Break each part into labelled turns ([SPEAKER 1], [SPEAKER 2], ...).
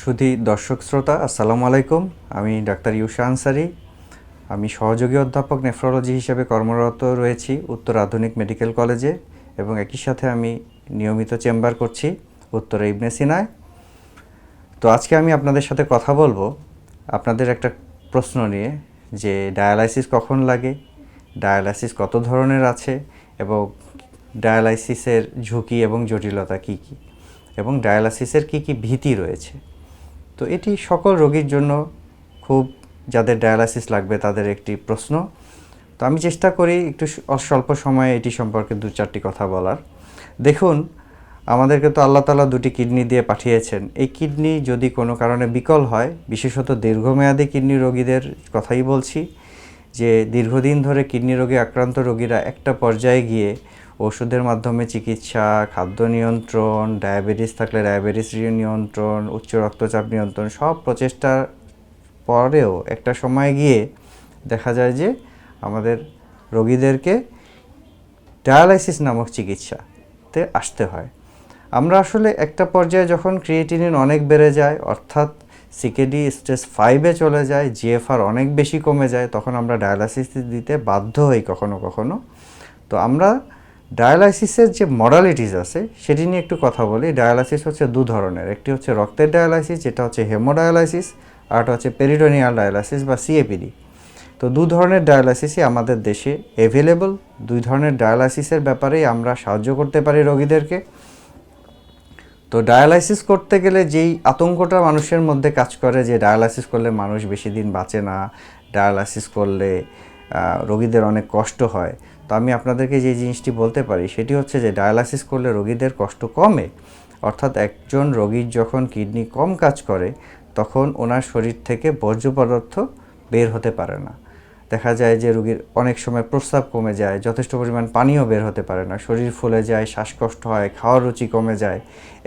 [SPEAKER 1] সুধী দর্শক শ্রোতা, আসসালামু আলাইকুম। আমি ডাক্তার ইউসা আনসারি। আমি সহযোগী অধ্যাপক নেফ্রোলজি হিসেবে কর্মরত রয়েছি উত্তর আধুনিক মেডিকেল কলেজে এবং একই সাথে আমি নিয়মিত চেম্বার করছি উত্তর ইবনে সিনায়। তো আজকে আমি আপনাদের সাথে কথা বলব আপনাদের একটা প্রশ্ন নিয়ে যে ডায়ালাইসিস কখন লাগে, ডায়ালাইসিস কত ধরনের আছে এবং ডায়ালাইসিসের ঝুঁকি এবং জটিলতা কী কী? এবং ডায়ালাইসিসের কী কী ভীতি রয়েছে? তো এটি সকল রোগীর জন্য খুব, যাদের ডায়ালাইসিস লাগবে তাদের একটি প্রশ্ন। তো আমি চেষ্টা করি একটু স্বল্প সময়ে এটি সম্পর্কে দু চারটি কথা বলার। দেখুন, আমাদেরকে তো আল্লাহ তালা দুটি কিডনি দিয়ে পাঠিয়েছেন। এই কিডনি যদি কোনো কারণে বিকল হয়, বিশেষত দীর্ঘমেয়াদী কিডনি রোগীদের কথাই বলছি যে দীর্ঘদিন ধরে কিডনি রোগে আক্রান্ত রোগীরা একটা পর্যায়ে গিয়ে ওষুধের মাধ্যমে চিকিৎসা, খাদ্য নিয়ন্ত্রণ, ডায়াবেটিস থাকলে ডায়াবেটিস নিয়ন্ত্রণ, উচ্চ রক্তচাপ নিয়ন্ত্রণ, সব প্রচেষ্টার পরেও একটা সময় গিয়ে দেখা যায় যে আমাদের রোগীদেরকে ডায়ালাইসিস নামক চিকিৎসাতে আসতে হয়। আমরা আসলে একটা পর্যায়ে যখন ক্রিয়েটিনিন অনেক বেড়ে যায়, অর্থাৎ সিকেডি স্টেজ ফাইভে চলে যায়, জিএফআর অনেক বেশি কমে যায়, তখন আমরা ডায়ালাইসিস দিতে বাধ্য হই কখনো কখনো। তো আমরা ডায়ালাইসিসের যে মডালিটিস আছে, সেটি নিয়ে একটু কথা বলি। ডায়ালাইসিস হচ্ছে দু ধরনের। একটি হচ্ছে রক্তের ডায়ালাইসিস, যেটা হচ্ছে হেমোডায়ালাইসিস, আর একটা হচ্ছে পেরিটোনিয়াল ডায়ালাইসিস বা সিএপিডি তো দু ধরনের ডায়ালাইসিসই আমাদের দেশে অ্যাভেলেবল দুই ধরনের ডায়ালাইসিসের ব্যাপারেই আমরা সাহায্য করতে পারি রোগীদেরকে। তো ডায়ালাইসিস করতে গেলে যেই আতঙ্কটা মানুষের মধ্যে কাজ করে, যে ডায়ালাইসিস করলে মানুষ বেশি দিন বাঁচে না, ডায়ালাইসিস করলে রোগীদের অনেক কষ্ট হয়। তো আমি আপনাদেরকে যে জিনিসটি বলতে পারি, সেটি হচ্ছে যে ডায়ালাইসিস করলে রোগীদের কষ্ট কমে। অর্থাৎ একজন রোগীর যখন কিডনি কম কাজ করে, তখন ওনার শরীর থেকে বর্জ্য পদার্থ বের হতে পারে না। দেখা যায় যে রোগীর অনেক সময় প্রস্রাব কমে যায়, যথেষ্ট পরিমাণ পানিও বের হতে পারে না, শরীর ফুলে যায়, শ্বাসকষ্ট হয়, খাওয়ার রুচি কমে যায়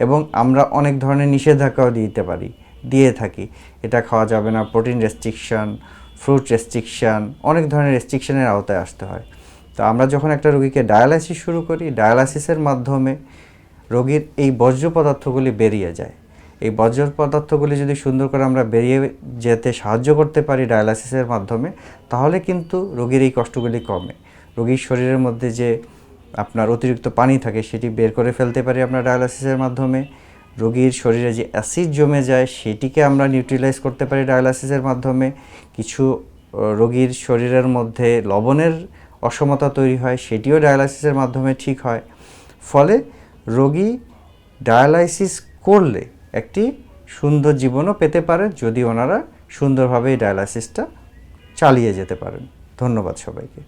[SPEAKER 1] এবং আমরা অনেক ধরনের নিষেধাজ্ঞাও দিতে পারি, দিয়ে থাকি। এটা খাওয়া যাবে না, প্রোটিন রেস্ট্রিকশন, ফ্রুট রেস্ট্রিকশন, অনেক ধরনের রেস্ট্রিকশনের আওতায় আসতে হয়। তো আমরা যখন একটা রোগীকে ডায়ালাইসিস শুরু করি ডায়ালাইসিসের মাধ্যমে রোগীর এই বর্জ্য পদার্থগুলি বেরিয়ে যায়। এই বর্জ্য পদার্থগুলি যদি সুন্দর করে আমরা বেরিয়ে যেতে সাহায্য করতে পারি ডায়ালাইসিসের মাধ্যমে, তাহলে কিন্তু রোগীর এই কষ্টগুলি কমে। রোগীর শরীরের মধ্যে যে আপনার অতিরিক্ত পানি থাকে, সেটি বের করে ফেলতে পারি আমরা ডায়ালাইসিসের মাধ্যমে। রোগীর শরীরে যে অ্যাসিড জমে যায়, সেটিকে আমরা নিউট্রিলাইজ করতে পারি ডায়ালাইসিসের মাধ্যমে। কিছু রোগীর শরীরের মধ্যে লবণের অসমতা তৈরি হয়, সেটিও ডায়ালাইসিসের মাধ্যমে ঠিক হয়। ফলে রোগী ডায়ালাইসিস করলে একটি সুন্দর জীবনও পেতে পারে, যদি ওনারা সুন্দরভাবে এই ডায়ালাইসিসটা চালিয়ে যেতে পারেন। ধন্যবাদ সবাইকে।